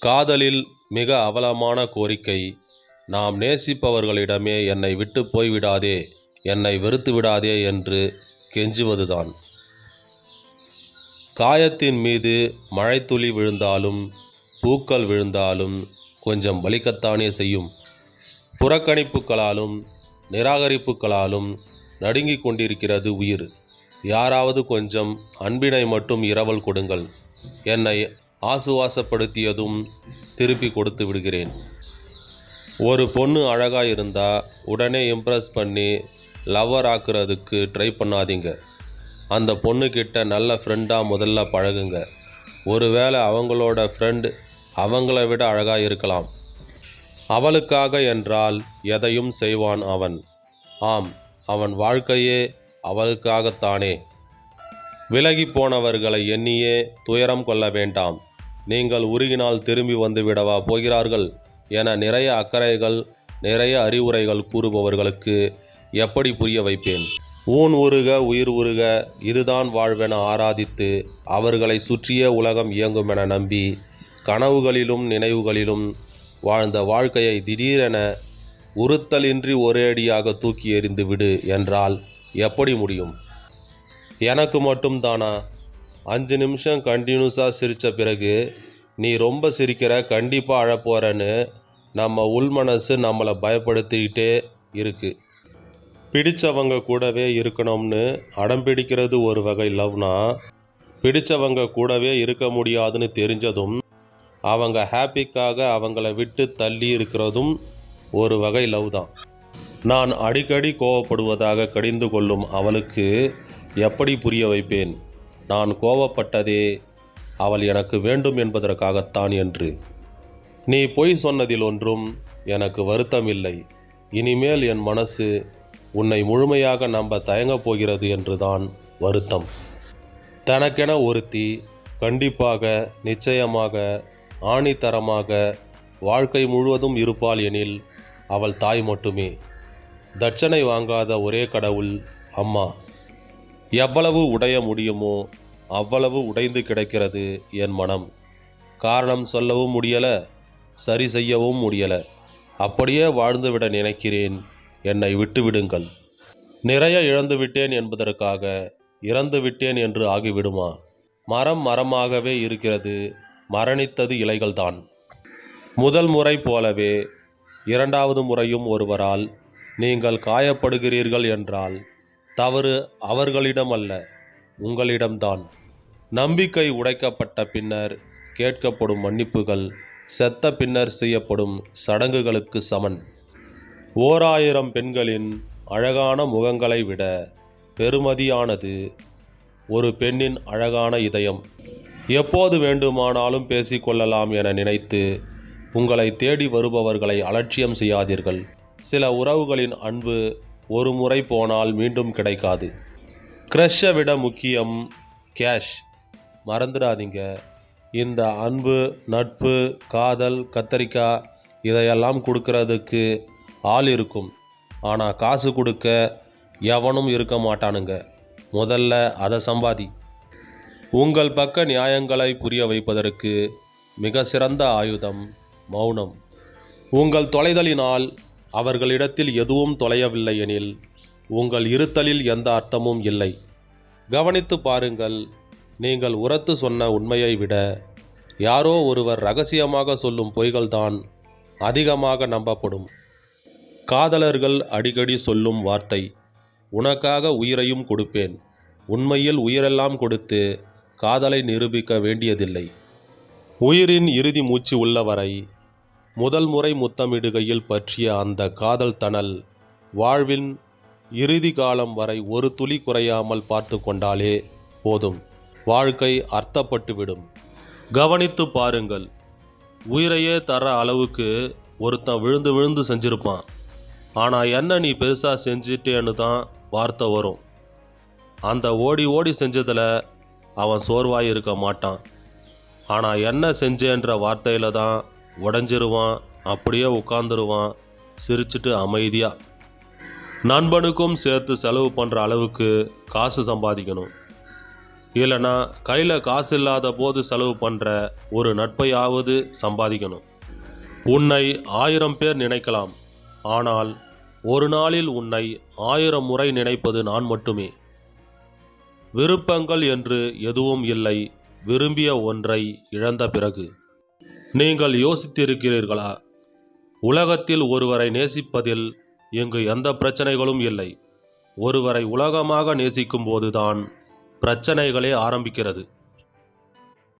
காதலில் மிக அவலமான கோரிக்கை. நாம் நேசிப்பவர்களிடமே என்னை விட்டு போய்விடாதே என்னை வெறுத்து விடாதே என்று கெஞ்சுவதுதான். காயத்தின் மீது மழைத்துளி விழுந்தாலும் பூக்கள் விழுந்தாலும் கொஞ்சம் வலிக்கத்தானே செய்யும். புறக்கணிப்புகளாலும் நிராகரிப்புகளாலும் நடுங்கிக் கொண்டிருக்கிறது உயிர். யாராவது கொஞ்சம் அன்பினை மட்டும் இரவல் கொடுங்கள். என்னை ஆசுவாசப்படுத்தியதும் திருப்பி கொடுத்து விடுகிறேன். ஒரு பொண்ணு அழகாக இருந்தால் உடனே இம்ப்ரெஸ் பண்ணி லவ்வர் ஆக்குறதுக்கு ட்ரை பண்ணாதீங்க. அந்த பொண்ணுக்கிட்ட நல்ல ஃப்ரெண்டாக முதல்ல பழகுங்க. ஒருவேளை அவங்களோட ஃப்ரெண்ட் அவங்கள விட அழகாக இருக்கலாம். அவளுக்காக என்றால் எதையும் செய்வான் அவன். ஆம் அவன் வாழ்க்கையே அவளுக்காகத்தானே. விலகி போனவர்களை எண்ணியே துயரம் கொள்ள வேண்டாம். நீங்கள் உருகினால் திரும்பி வந்து விடவா போகிறார்கள் என நிறைய அக்கறைகள் நிறைய அறிவுரைகள் கூறுபவர்களுக்கு எப்படி புரிய வைப்பேன்? ஊன் உருக உயிர் உருக இதுதான் வாழ்வென ஆராதித்து அவர்களை சுற்றியே உலகம் இயங்கும் என நம்பி கனவுகளிலும் நினைவுகளிலும் வாழ்ந்த வாழ்க்கையை திடீரென உறுத்தலின்றி ஒரேடியாக தூக்கி எறிந்து விடு என்றால் எப்படி முடியும்? எனக்கு மட்டும்தானா அஞ்சு நிமிஷம் கண்டினியூஸாக சிரித்த பிறகு நீ ரொம்ப சிரிக்கிற கண்டிப்பாக அழப்போறன்னு நம்ம உள்மனசு நம்மளை பயப்படுத்திக்கிட்டே இருக்குது பிடித்தவங்க கூடவே இருக்கணும்னு அடம் பிடிக்கிறது ஒரு வகை லவ்னா பிடித்தவங்க கூடவே இருக்க முடியாதுன்னு தெரிஞ்சதும் அவங்க ஹாப்பிக்காக அவங்கள விட்டு தள்ளி இருக்கிறதும் ஒரு வகை லவ் தான். நான் அடிக்கடி கோவப்படுவதாக கடிந்து கொள்ளும் அவளுக்கு எப்படி புரிய வைப்பேன்? நான் கோவப்பட்டதே அவள் எனக்கு வேண்டும் என்பதற்காகத்தான் என்று. நீ பொய் சொன்னதில் ஒன்றும் எனக்கு வருத்தம் இல்லை இனிமேல் என் மனசு உன்னை முழுமையாக நம்ப தயங்கப் போகிறது என்றுதான் வருத்தம். தனக்கென ஒருத்தி கண்டிப்பாக நிச்சயமாக ஆணித்தரமாக வாழ்க்கை முழுவதும் இருப்பாள் எனில் அவள் தாய் மட்டுமே. தட்சணை வாங்காத ஒரே கடவுள் அம்மா. எவ்வளவு உடைய முடியுமோ அவ்வளவு உடைந்து கிடக்கிறது என் மனம். காரணம் சொல்லவும் முடியல சரி செய்யவும் முடியல. அப்படியே வாழ்ந்துவிட நினைக்கிறேன். என்னை விட்டுவிடுங்கள். நிறைய இழந்து விட்டேன் என்பதற்காக இறந்து விட்டேன் என்று ஆகிவிடுமா? மரம் மரமாகவே இருக்கிறது மரணித்தது இலைகள்தான். முதல் முறை போலவே இரண்டாவது முறையும் ஒருவரால் நீங்கள் காயப்படுகிறீர்கள் என்றால் தவறு அவர்களிடம் அல்ல உங்களிடம்தான். நம்பிக்கை உடைக்கப்பட்ட பின்னர் கேட்கப்படும் மன்னிப்புகள் செத்த பின்னர் செய்யப்படும் சடங்குகளுக்கு சமன். ஓராயிரம் பெண்களின் அழகான முகங்களை விட பெருமதியானது ஒரு பெண்ணின் அழகான இதயம். எப்போது வேண்டுமானாலும் பேசிக்கொள்ளலாம் என நினைத்து உங்களை தேடி வருபவர்களை அலட்சியம் செய்யாதீர்கள். சில உறவுகளின் அன்பு ஒரு முறை போனால் மீண்டும் கிடைக்காது. க்ரஷ்ஷை விட முக்கியம் கேஷ். மறந்துடாதீங்க. இந்த அன்பு நட்பு காதல் கத்தரிக்காய் இதையெல்லாம் கொடுக்கறதுக்கு ஆள் இருக்கும். ஆனால் காசு கொடுக்க எவனும் இருக்க மாட்டானுங்க. முதல்ல அதை சம்பாதி. உங்கள் பக்க நியாயங்களை புரிய வைப்பதற்கு மிக சிறந்த ஆயுதம் மௌனம். உங்கள் தொலைதலினால் அவர்களிடத்தில் எதுவும் தொலையவில்லை எனில் உங்கள் இருத்தலில் எந்த அர்த்தமும் இல்லை. கவனித்து பாருங்கள் நீங்கள் உரத்து சொன்ன உண்மையை விட யாரோ ஒருவர் ரகசியமாக சொல்லும் பொய்கள்தான் அதிகமாக நம்பப்படும். காதலர்கள் அடிக்கடி சொல்லும் வார்த்தை உனக்காக உயிரையும் கொடுப்பேன். உண்மையில் உயிரெல்லாம் கொடுத்து காதலை நிரூபிக்க வேண்டியதில்லை. உயிரின் இறுதி மூச்சு உள்ளவரை முதல் முறை முத்தமிடுகையில் பற்றிய அந்த காதல் தணல் வாழ்வின் இறுதி காலம் வரை ஒரு துளி குறையாமல் பார்த்து கொண்டாலே போதும். வாழ்க்கை அர்த்தப்பட்டுவிடும். கவனித்து பாருங்கள். உயிரையே தர அளவுக்கு ஒருத்தன் விழுந்து விழுந்து செஞ்சிருப்பான். ஆனால் என்ன நீ பெருசாக செஞ்சிட்டேன்னு தான் வார்த்தை வரும். அந்த ஓடி ஓடி செஞ்சதில் அவன் சோர்வாய் இருக்க மாட்டான். ஆனால் என்ன செஞ்சேன்ற வார்த்தையில் தான் உடஞ்சிருவான் அப்படியே உட்காந்துருவான் சிரிச்சிட்டு அமைதியாக நண்பனுக்கும் சேர்த்து செலவு பண்ணுற அளவுக்கு காசு சம்பாதிக்கணும். இல்லைன்னா கையில் காசு இல்லாத போது செலவு பண்ணுற ஒரு நட்பையாவது சம்பாதிக்கணும். உன்னை ஆயிரம் பேர் நினைக்கலாம். ஆனால் ஒரு நாளில் உன்னை ஆயிரம் முறை நினைப்பது நான் மட்டுமே. விருப்பங்கள் என்று எதுவும் இல்லை. விரும்பிய ஒன்றை இழந்த பிறகு. நீங்கள் யோசித்திருக்கிறீர்களா? உலகத்தில் ஒருவரை நேசிப்பதில் இங்கு எந்த பிரச்சனைகளும் இல்லை. ஒருவரை உலகமாக நேசிக்கும் போதுதான் பிரச்சனைகளே ஆரம்பிக்கிறது.